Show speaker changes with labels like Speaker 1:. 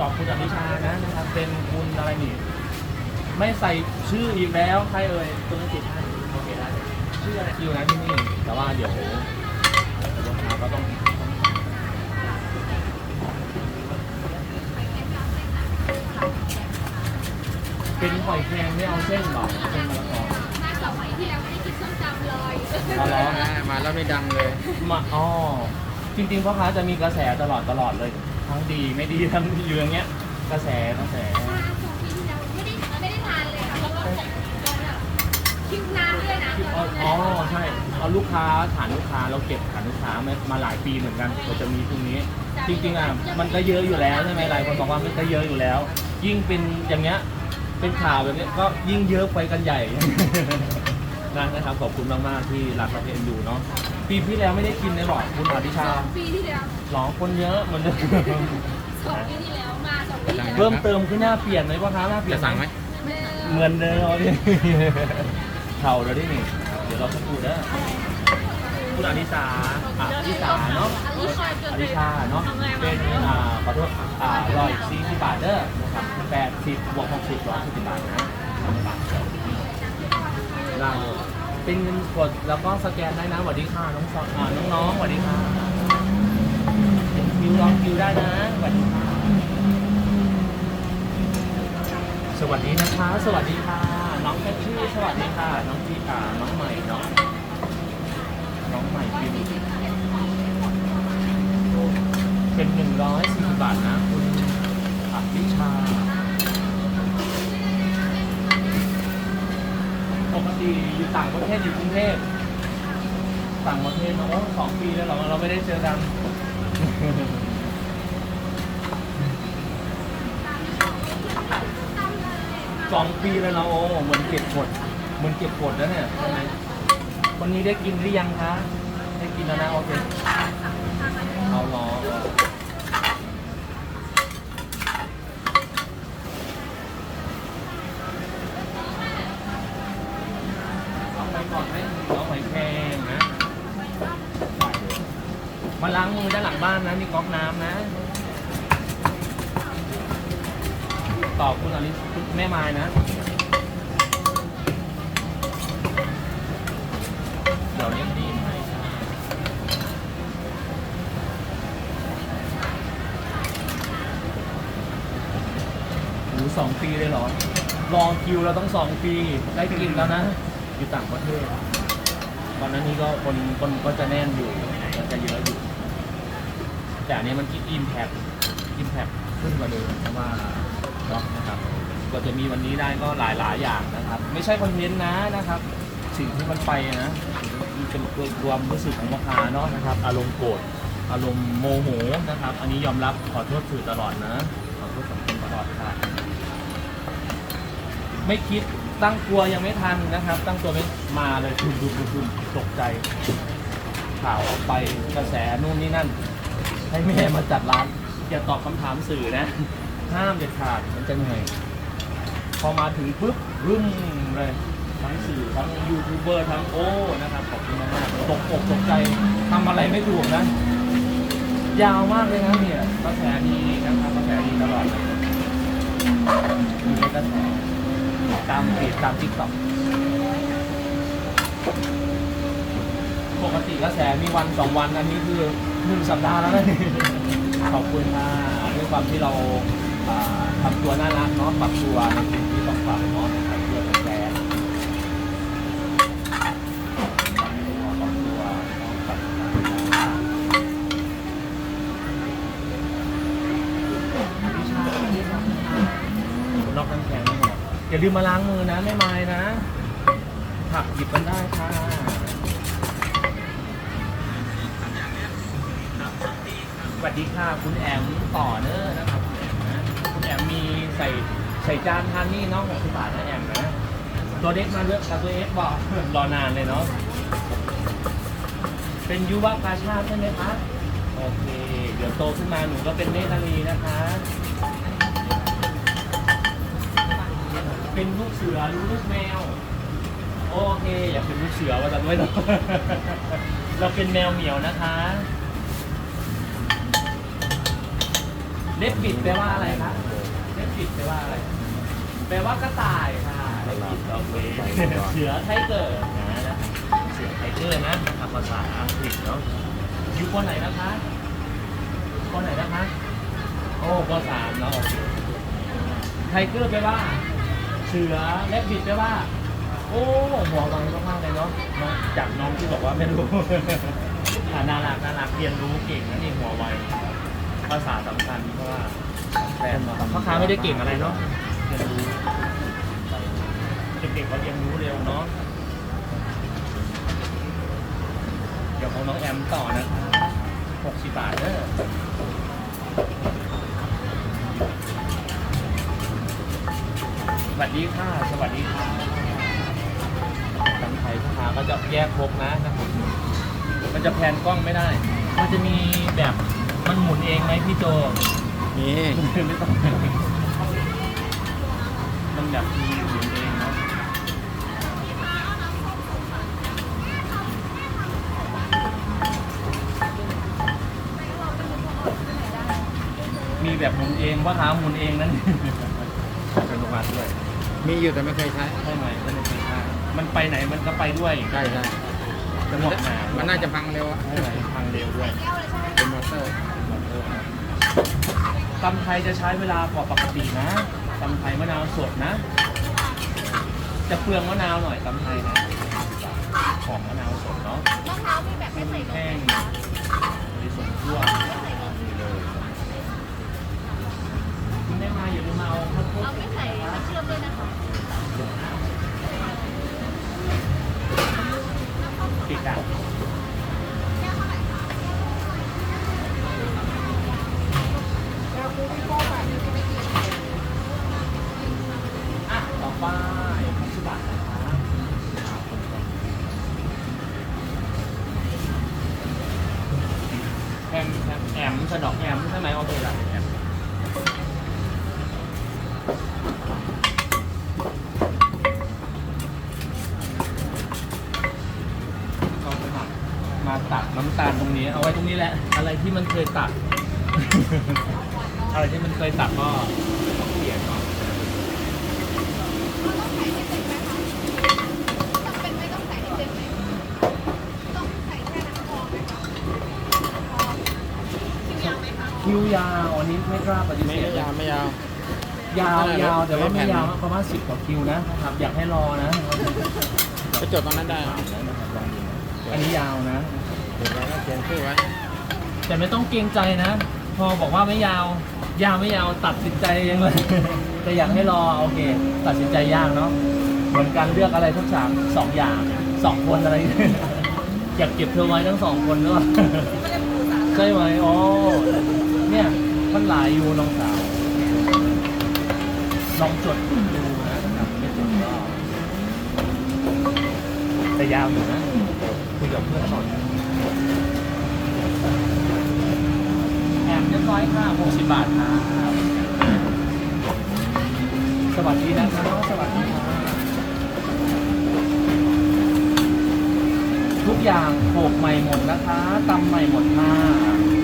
Speaker 1: ตอบคุณอนิชานะนะครับเป็นคุณอะไรนี่ไม่ใส่ชื่ออีกแล้วใครเอ่ยตัวนี้ติดให้โอเคได้เลยชื่ออะไรคิวนะที่นี่แต่ว่าเดี๋ยวลูกค้าก็ต้องเป็นหอยแครงไม่เอาเส้นหรอกเส้นมะละกอ
Speaker 2: หน้าสองวันที่แล้วไม่ได้กินส้มตำเลย
Speaker 1: เอาเหรอ
Speaker 3: มาแล้วไม่ดังเลย
Speaker 1: มาอ๋อจริงๆพ่อค้าจะมีกระแสตลอดตลอดเลย ทั้งดีไม่ดีทั้งอยู่อย่างเงี้ย กระแสกระแส
Speaker 2: สองปีที่แล้วไม่ได้ไม่ได้ทานเลยค่ะเพราะว่าคิวนานด้วยนะ
Speaker 1: อ๋ออ๋อใช่เอาลูกค้าฐานลูกค้าเราเก็บฐานลูกค้ามามาหลายปีเหมือนกันกว่าจะมีตรงนี้ จริงๆอะมันก็เยอะอยู่แล้วใช่ไหมหลายคนบอกว่ามันก็เยอะอยู่แล้ว ยิ่งเป็นอย่างเงี้ยเป็นข่าวแบบนี้ก็ยิ่งเยอะไปกันใหญ่นะนะครับขอบคุณมากๆที่รักประเทศอยู่เนาะ ปีที่แล้วไม่ได้กินเลยบอกคุณอธิชา
Speaker 2: สองปีที่แล้ว
Speaker 1: หลองคนเยอะเหมือนเดิม
Speaker 2: สองปีที่แล้วมาสองปีที่แล้ว
Speaker 1: เพิ่มเติมขึ้นหน้าเปลี่ยนไหมพ่อค้าหน้าเปลี่ย
Speaker 3: จะ
Speaker 1: น
Speaker 3: สั่งไหม
Speaker 1: เหมือนเดิมพี่เข่าเราได้นี่ครับเดี๋ยวเราสักครู่เด้อคุณอนิสาอนิสาเนาะอนิชาเนาะ เป็นอ่าขอโทษอ่าร้อยสี่สิบบาทเด้อนะครับแปดสิบบวกหกสิบร้อยสิบบาทนะเรา เป็นเงินกดแล้วก็สแกนได้นะสวัสดีค่ะน้องสอ่าน้องๆสวัสดีค่ะเห็นคิวลองคิวได้นะสวัสดีค่ะสวัสดีนะคะ สวัสดีค่ะ น้องแคทชี่สวัสดีค่ะ น้องจีตาน้องใหม่น้องใหม่ฟิวเป็นหนึ่งร้อยสี่สิบบาทนะ คุณอภิชา ปกติ อยู่ต่างประเทศอยู่กรุงเทพต่างประเทศเนาะสองปีแล้วเราเราไม่ได้เจอกันสองปีแล้วเนาะโอ้เหมือนเก็บกดเหมือนเก็บกดแล้วเนี่ยใช่ไหมวันนี้ได้กินหรือยังคะได้กินแล้วนะโอเคเอารอเอาไปก่อนไหมเอาหอยแครงนะ มาล้างมือด้านหลังบ้านนะ มีก๊อกน้ำนะ ตอบคุณอลิคุณแม่ไม้นะ เดี๋ยวเรียกดีให้หนูสองปีเลยเหรอ รอคิวเราต้องสองปี ได้กินแล้วนะ อยู่ต่างประเทศตอนนั้นนี้ก็คนคนก็จะแน่นอยู่ก็จะเยอะอยู่ แต่อันนี้มันคิดอิมแพคอิมแพคขึ้นกว่าเดิมเพราะว่าเนาะนะครับกว่าจะมีวันนี้ได้ก็หลายหลายอย่างนะครับ ไม่ใช่คอนเทนต์นะนะครับ สิ่งที่มันไปนะมันเป็นความรู้สึกของลูกค้าเนาะนะครับ อารมณ์โกรธอารมณ์โมโหนะครับ อันนี้ยอมรับขอโทษสื่อตลอดนะขอโทษสังคมตลอดค่ะไม่คิดตั้งตัวยังไม่ทันนะครับ ตั้งตัวไม่มาเลยดุมดุมดุมดุมตกใจข่าวออกไปกระแสนู่นนี่นั่น ให้แม่มาจัดร้าน อย่าตอบคำถามสื่อนะ ห้ามเด็ดขาดมันจะเหนื่อยพอมาถึงปุ๊บรึมเลยทั้งสื่อทั้งยูทูบเบอร์ทั้งโอ้นะครับขอบคุณมากๆตกอกตกใจทำอะไรไม่ถูกนะ ยาวมากเลยนะเนี่ยกระแสดีนะครับกระแสดีตลอดเลยมีกระแสตามเพจตามทิกต็อกปกติกระแสมีวันสองวันอันนี้คือ หนึ่งสัปดาห์แล้วนะขอบคุณค่ะด้วยความที่เราอ่าทำตัวน่ารักเนาะปรับตัวในสิ่งที่ต้องปรับเนาะปรับเพื่อเป็นแฟนปรับตัวเนาะปรับตัวนอกน้ำแข็งอย่าลืมมาล้างมือนะไม่ไม้นะ ผักหยิบกันได้ค่ะ สวัสดีค่ะคุณแอมต่อเนอร์นะครับคุณแอมนะคุณแอมมีใส่ใส่จานทานนี่เน้องหกสิบบาทนะแอมนะ ตัวเด็กมาเลือกกับตัวเอ็กบอกรอนานเลยเนาะเป็นยุวกาชาใช่ไหมคะโอเค เดี๋ยวโตขึ้นมาหนูก็เป็นเนตารีนะคะ เป็นลูกเสือรือลูกแมว โอเค อยากเป็นลูกเสือว่าจะด้วยเนาเราเป็นแมวเหมียวนะคะ เล็บบิดแปลว่าอะไรครับเล็บบิดแปลว่าอะไร แปลว่ากระต่ายค่ะเล็บบิดโอเคเสือไทเกอร์นะนะเสือไทเกอร์นะนะครับภาษาอังกฤษเนาะอยู่ปไหนนะคะปไหนนะคะ โอ้ปสามเนาะโอเคไทเกอร์แปลว่า เสือเล็บบิดแปลว่า โอ้หัววังมากๆเลยเนาะเนาะจากน้องที่บอกว่าไม่รู้อ่าน่ารักน่ารักเรียนรู้เก่งนะนี่หัวไว ภาษาสำคัญเพราะว่าแฟนพ่อค้าไม่ได้เก่งอะไรเนาะเรียนรู้เด็กๆก็เรียนรู้เร็วเนาะเดี๋ยวของน้องแอมต่อนะหกสิบบาทเด้อสวัสดีค่ะ สวัสดีค่ะตำไทยพ่อค้าก็จะแยกพกนะนะครับมันจะแพนกล้องไม่ได้ มันจะมีแบบ มันหมุนเองไหมพี่โจ
Speaker 3: นี่
Speaker 1: ไม่ต้องมันแบบมีหมุนเองเนาะมีแบบหมุนเองว่าเท้าหมุนเองนั่นเป็นโรงงานด้วย
Speaker 3: มีอยู่แต่ไม่เคยใช้
Speaker 1: ใช่ไหมมันเป็นใช่มันไปไหนมันก็ไปด้วย
Speaker 3: ใช่ใช่
Speaker 1: จะหมดหนา
Speaker 3: มันน่าจะพังเร็วอะ
Speaker 1: ใช่ไหมพังเร็วด้วย
Speaker 3: เป็นม อเตอร์
Speaker 1: ตำไทยจะใช้เวลากว่าปกตินะตำไทยมะนาวสดนะ จะเปลืองมะนาวหน่อยตำไทยนะของมะนาวสดเนาะ
Speaker 2: มะพร้าวมีแบบไม่ใส่นม
Speaker 1: แห้งบริสุทธิ์ทั่วคุณได้มาอย่าลืมมาเอาข้าวโพด
Speaker 2: เอาไม่ใส่น้ำเชื่อมด้วยนะคะ
Speaker 1: แอมแอมสนองแอมใช่ไหมโอเคละแอมก็มามาตัดน้ำตาลตรงนี้ เอาไว้ตรงนี้แหละ อะไรที่มันเคยตัด อะไรที่มันเคยตัดก็ต้องเปลี่ยนเนาะ
Speaker 2: ต้องใส่ให้เต็มไหมคะจำเป็นไหมต้องใส่ให้เต็มไหมต้องใส่แค่น้ำพอไหมคะพอคิวยาวไหม คะ
Speaker 1: คิวยาวอันนี้ไม่กล้าปฏิเส
Speaker 3: ไม่
Speaker 1: ธ
Speaker 3: ยาวไม่ยาว
Speaker 1: ยาวยาวแต่ว่าไม่
Speaker 3: แผ่น
Speaker 1: ยาวมากประมาณสิบกว่าคิวนะครับอยากให้รอนะ
Speaker 3: ไปจดตรงนั้นได้
Speaker 1: อันนี้ยาวนะ
Speaker 3: เดี๋ยวเราก็เขียนชื่อไว้
Speaker 1: แต่ไม่ต้องเกรงใจนะ พอบอกว่าไม่ยาว ยาวไม่ยาวตัดสินใจเองเลย แต่อยากให้รอโอเค ตัดสินใจยากเนาะเหมือนการเลือกอะไรทุกอย่างสองอย่างสองคนอะไร อยากเก็บเธอไว้ทั้งสองคนด้วย ใช่ไหมอ๋อเนี่ยมัน หลายอยู่น้องสาว ลองจดดูนะครับไม่จดก็แต่ยาวอยู่นะ คุยกับเพื่อนก่อนแอมเรียบร้อยค่ะ60 บาทครับสวัสดีนะครับสวัสดีค่ะทุกอย่างโขกใหม่หมดนะคะตำใหม่หมดค่ะ